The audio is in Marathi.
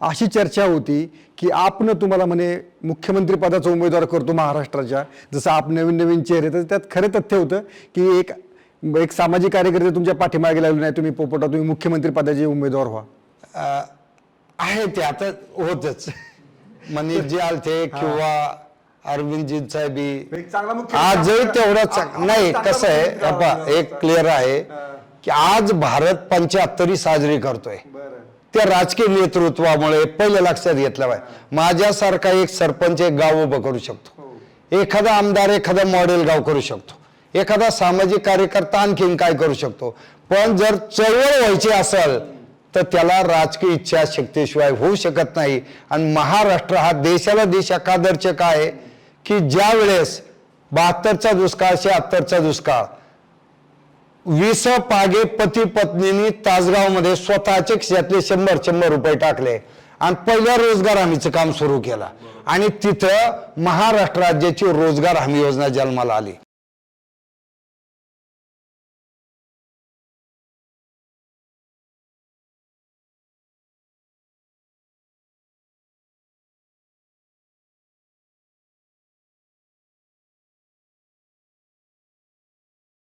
अशी चर्चा होती की आपण तुम्हाला म्हणे मुख्यमंत्री पदाचा उमेदवार करतो महाराष्ट्राच्या. जसं आप नवीन नवीन चेहरे तर त्यात खरं तथ्य होतं की एक एक सामाजिक कार्यकर्ते तुमच्या पाठीमागे लागले नाही तुम्ही पोपटा तुम्ही मुख्यमंत्री पदाचे उमेदवार व्हा. आहे ते आता होतच. मनीषजी आलते किंवा अरविंदजींचा बी एक चांगला मुख्य- आजही तेवढा चांग- आ- आ- नाही कसं आहे. एक क्लिअर आहे की आज भारत पंच्याहत्तरी साजरी करतोय. त्या राजकीय नेतृत्वामुळे पहिलं लक्षात घेतलं पाहिजे माझ्यासारखा एक सरपंच एक गाव उभं करू शकतो. एखादा आमदार एखादा मॉडेल गाव करू शकतो. एखादा सामाजिक कार्यकर्ता आणखीन काय करू शकतो. पण जर चळवळ व्हायची असेल तर त्याला राजकीय इच्छाशक्तीशिवाय होऊ शकत नाही. आणि महाराष्ट्र हा देशाला देश एकादर्शक आहे की ज्या वेळेस बहात्तरचा दुष्काळ शहात्तरचा दुष्काळ वीस पागे पती पत्नीनी तासगावमध्ये स्वतःचे खिशातले शंभर शंभर रुपये टाकले. आणि पहिल्या रोजगार हमीचं काम सुरू केलं. आणि तिथं महाराष्ट्र राज्याची रोजगार हमी योजना जन्माला आली.